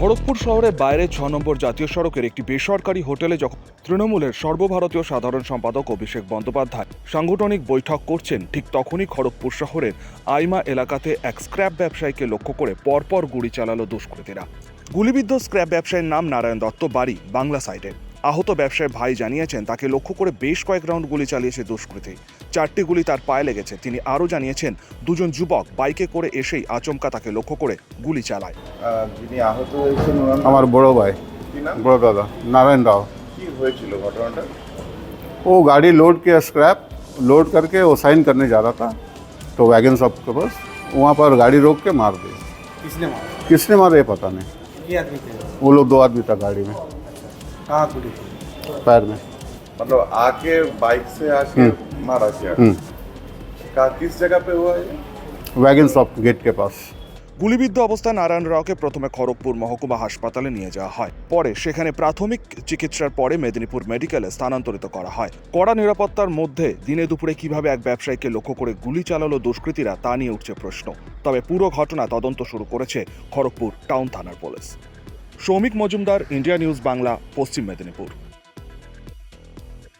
খড়গপুর শহরের বাইরে ছ নম্বর জাতীয় সড়কের একটি বেসরকারি হোটেলে যখন তৃণমূলের সর্বভারতীয় সাধারণ সম্পাদক অভিষেক বন্দ্যোপাধ্যায় সাংগঠনিক বৈঠক করছেন, ঠিক তখনই খড়গপুর শহরের আইমা এলাকাতে এক স্ক্র্যাপ ব্যবসায়ীকে লক্ষ্য করে পরপর গুলি চালালো দুষ্কৃতীরা। গুলিবিদ্ধ স্ক্র্যাপ ব্যবসায়ীর নাম নারায়ণ দত্ত, বাড়ি বাংলা সাইডে। আহত ব্যবসায়ীর ভাই জানিয়েছেন, তাকে লক্ষ্য করে বেশ কয়েক রাউন্ড গুলি চালিয়েছে দুষ্কৃতী। চারটি গুলি তার পায়ে লেগেছে তিনি আরও জানিয়েছেন দুজন যুবক বাইকে করে এসেই আচমকা তাকে লক্ষ্য করে গুলি চালায় আহ, যিনি আহত হয়েছেন ওনার নাম আমার বড় ভাই কি নাম বড় দাদা नारायण राव কি হয়েছিল ঘটনাটা वो गाड़ी लोड किया स्क्रैप लोड करके वो साइन करने जा रहा था तो वैगन शॉप के पास वहाँ पर गाड़ी रोक के मार दी किसने मारा किसने मारा ये पता नहीं ये आदमी थे वो लोग दो आदमी था गाड़ी में कहाँ गोली थी पैर में मतलब आके बाइक से आके मारा क्या हम्म, का किस जगह पे हुआ ये वैगन शॉप गेट के पास গুলিবিদ্ধ অবস্থায় নারায়ণ রাওকে প্রথমে খড়গপুর মহকুমা হাসপাতালে নিয়ে যাওয়া হয় পরে সেখানে প্রাথমিক চিকিৎসার পরে মেদিনীপুর মেডিকেলে স্থানান্তরিত করা হয় কড়া নিরাপত্তার মধ্যে দিনে দুপুরে কিভাবে এক ব্যবসায়ীকে লক্ষ্য করে গুলি চালালো দুষ্কৃতীরা তা নিয়ে উঠছে প্রশ্ন তবে পুরো ঘটনা তদন্ত শুরু করেছে খড়গপুর টাউন থানার police Soumik Majumdar India news Bangla Paschim Medinipur